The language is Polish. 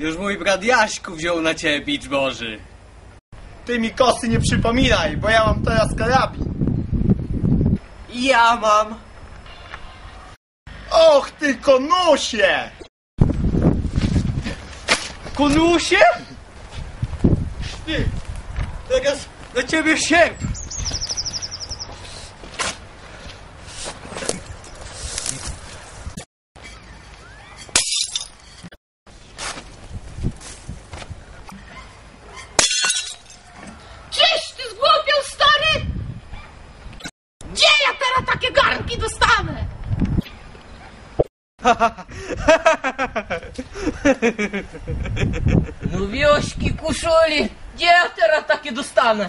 Już mój brat Jaśku wziął na ciebie bicz Boży. Ty mi kosy nie przypominaj, bo ja mam teraz karabin. Ja mam. Och, ty konusie! Konusie? Ty, teraz na ciebie sierp. Wiośki kuszuli, gdzie ja teraz takie dostanę?